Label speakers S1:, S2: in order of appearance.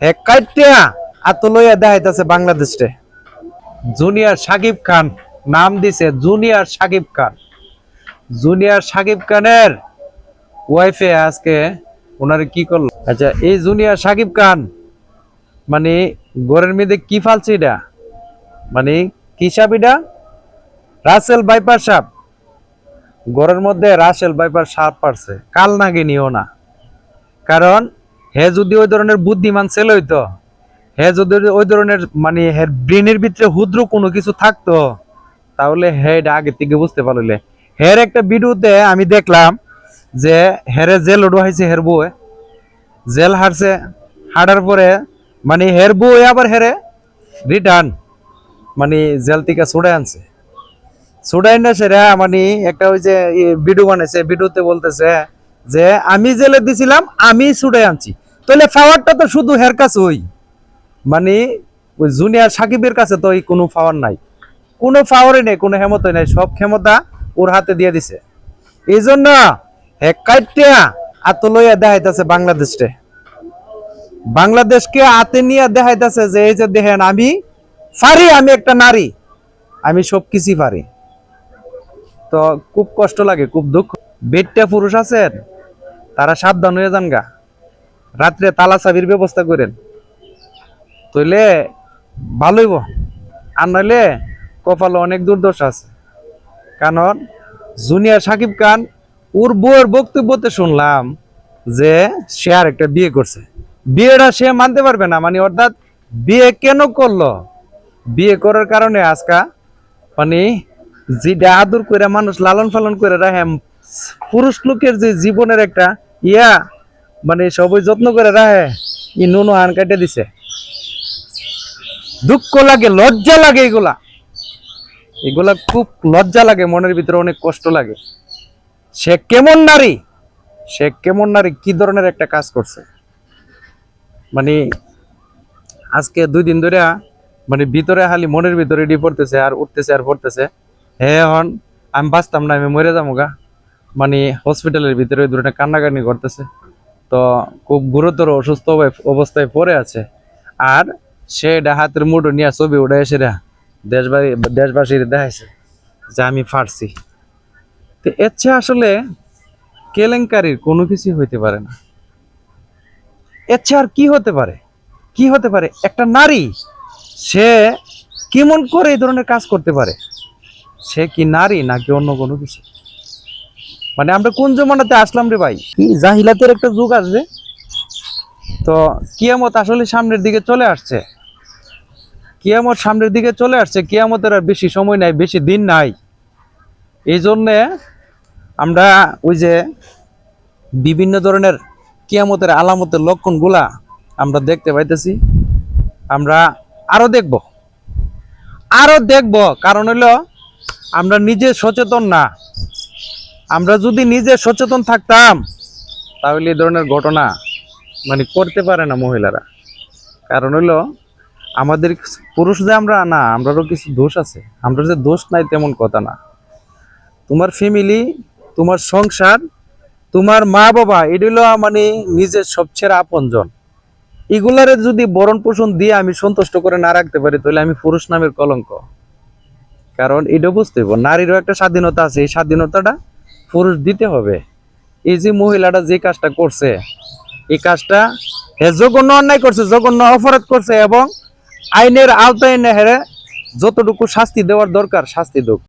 S1: হে কাইটিয়া আত লইয়া দেখাইতেছে বাংলাদেশে। জুনিয়র সাকিব খান, নাম দিছে জুনিয়র সাকিব খান। জুনিয়র সাকিব খানের ওয়াইফে আজকে ওনারে কি করল? আচ্ছা এই জুনিয়র সাকিব খান মানে গোরের মেয়েদের কি ফালছে এটা? মানে কি সাপ রাসেল বাইপার সাপ। গড়ের মধ্যে রাসেল বাইপার সাপ পারছে। কাল নাগে নিও না। কারণ হে যদি ওই ধরনের বুদ্ধিমান ছেলে হইতো, হে যদি ওই ধরনের মানে হের ব্রেনের ভিতরে হুদ্র কোনো কিছু থাকতো, তাহলে হে এটা আগে থেকে বুঝতে পারলে। হের একটা ভিডিওতে আমি দেখলাম যে হেরে জেল ওডো হয়েছে হের বউ। জেল হারছে, হারার পরে মানে হের বউ আবার হেরে রিটার্ন মানে জেল থেকে ছুড়ে আনছে। ছুড়াই না সেরা মানে একটা ওই যে ভিডিও বানাইছে, ভিডিওতে বলতেছে যে, আমি জেলে দিছিলাম, আমি ছুড়ে আনছি। তাহলে পাওয়ারটা তো শুধু হের কাছে ওই। মানে ওই জুনিয়র সাকিবের কাছে তো কোনো পাওয়ার নাই। কোনো পাওয়ারই নেই, কোনো ক্ষমতা নাই, সব ক্ষমতা ওর হাতে দিয়ে দিছে। এই জন্য হে কাইটিয়া, আত লইয়া দেখাইতেছে বাংলাদেশে বাংলাদেশকে হাতে নিয়ে দেখাইতেছে যে, এই যে দেখেন আমি পারি, আমি একটা নারী, আমি সব কিছুই পারি। তো খুব কষ্ট লাগে, খুব দুঃখ। বেটটা পুরুষ আছেন, তারা সাবধান হয়ে যান গা। রাত্রে তালা চাবির ব্যবস্থা করেন। তইলে ভালোইব আর নইলে কপালে অনেক দুর্দশা আছে। কারণ জুনিয়র সাকিব খান ওর বউয়ের বক্তব্যতে শুনলাম যে সে আর একটা বিয়ে করছে। বিয়েটা সে মানতে পারবে না মানে অর্থাৎ বিয়ে কেন করল? বিয়ে করার কারণে আজকা মানে যেটা আদর করে মানুষ লালন পালন করে রাখে, পুরুষ লোকের যে জীবনের একটা ইয়া মানে সবই যত্ন করে রাখে। ই নুনু আন কাটে দিছে। দুঃখ লাগে, লজ্জা লাগে এগুলা। এগুলা খুব লজ্জা লাগে, মনের ভিতরে অনেক কষ্ট লাগে। সে কেমন নারী? সে কেমন নারী? কি ধরনের একটা কাজ করছে? মানে আজকে দুই দিন ধরে মানে ভিতরে খালি মনের ভিতরে ডি পড়তেছে, আর উঠতেছে, আর পড়তেছে। হে হন, আমি বাঁচতাম না, আমি মরে যাব গা। মানে হসপিটালের ভিতরে ধরনের কান্নাকানি করতেছে। তো খুব গুরুতর অসুস্থ অব- অবস্থায় পড়ে আছে। আর সে এটা হাতের নিয়ে ছবি উঠে এসে দেশবাসী দেশবাসীর দেখাইছে যে আমি ফারছি তো এর চেয়ে আসলে কেলেঙ্কারির কোনো কিছু হইতে পারে না। এর চেয়ে আর কি হতে পারে? কি হতে পারে? একটা নারী, সে কেমন করে এই ধরনের কাজ করতে পারে? সে কি নারী নাকি অন্য কোনো কিছু? মানে আমরা কোন জমানাতে আসলাম রে ভাই? কি জাহিলাতের একটা যুগ আসবে। তো কিয়ামত আসলে সামনের দিকে চলে আসছে। কিয়ামত সামনের দিকে চলে আসছে, কিয়ামতের আর বেশি সময় নাই, বেশি দিন নাই। এই জন্যে আমরা ওই যে বিভিন্ন ধরনের কিয়ামতের আলামতের লক্ষণগুলা আমরা দেখতে পাইতেছি। আমরা আরও দেখব। আরও দেখব, কারণ হলো আমরা নিজে সচেতন না। আমরা যদি নিজে সচেতন থাকতাম, তাহলে এই ধরনের ঘটনা মানে করতে পারে না মহিলারা। কারণ হলো আমাদের পুরুষ যে আমরা, না, আমরারও কিছু দোষ আছে। আমরা যে দোষ নাই তেমন কথা না। তোমার ফ্যামিলি তোমার সংসার, তোমার মা বাবা এগুলো মানে নিজের সবচেয়ে আপনজন। এগুলারে যদি বরণ পোষণ দিয়ে আমি সন্তুষ্ট করে না রাখতে পারি, তাহলে আমি পুরুষ নামের কলঙ্ক। কারণ এটা বুঝতে নারীরও একটা স্বাধীনতা আছে। এই স্বাধীনতাটা পুরুষ দিতে হবে। এই যে মহিলাটা যে কাজটা করছে, এই কাজটা হে জঘন্য অন্যায় করছে, জঘন্য অপরাধ করছে এবং আইনের আওতায় এনে হেরে যতটুকু শাস্তি দেওয়ার দরকার শাস্তি দেব